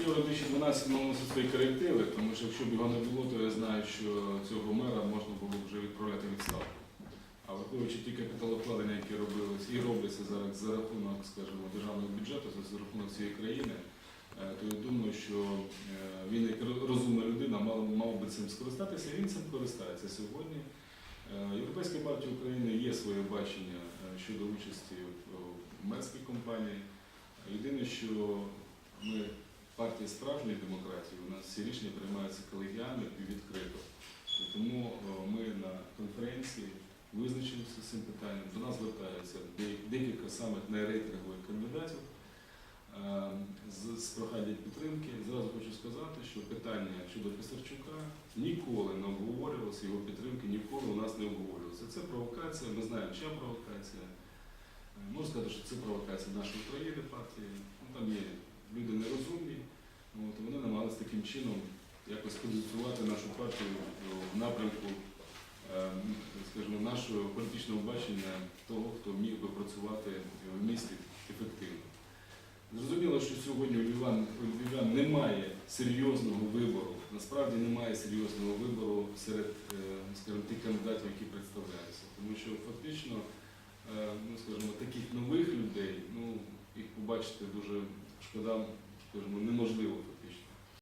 Євро 2012 наносить свої корективи, тому що якщо б його не було, то я знаю, що цього мера можна було б вже відправляти відставку. А враховуючи ті капіталовкладення, які робились і робляться зараз за рахунок, скажімо, державного бюджету, за рахунок цієї країни, е, то я думаю, що е, він як розумна людина мав, мав би цим скористатися, і він цим користається сьогодні. Е, Європейська партія України є своє бачення щодо участі в мерській компанії. Єдине, що ми партія справжньої демократії, у нас всі рішення приймаються колегіально і відкрито. І тому е, ми на конференції визначилися з цим питанням. До нас звертаються де- декілька самих найрейтингових кандидатів е, з, проханням підтримки. Зразу хочу сказати, що питання щодо Писарчука ніколи не обговорювалося, його підтримки ніколи у нас не обговорювалося. Це провокація, ми знаємо, чия провокація. Е, Можна сказати, що це провокація нашої країни партії. Ну, там є люди нерозумні, таким чином якось позиціонувати нашу партію в напрямку, е, скажімо, нашого політичного бачення того, хто міг би працювати в місті ефективно. Зрозуміло, що сьогодні у Львів'ян у львів'ян немає серйозного вибору, насправді немає серйозного вибору серед е, скажімо, тих кандидатів, які представляються. Тому що фактично, е, ну, скажімо, таких нових людей, ну, їх побачити дуже шкода, скажімо, неможливо.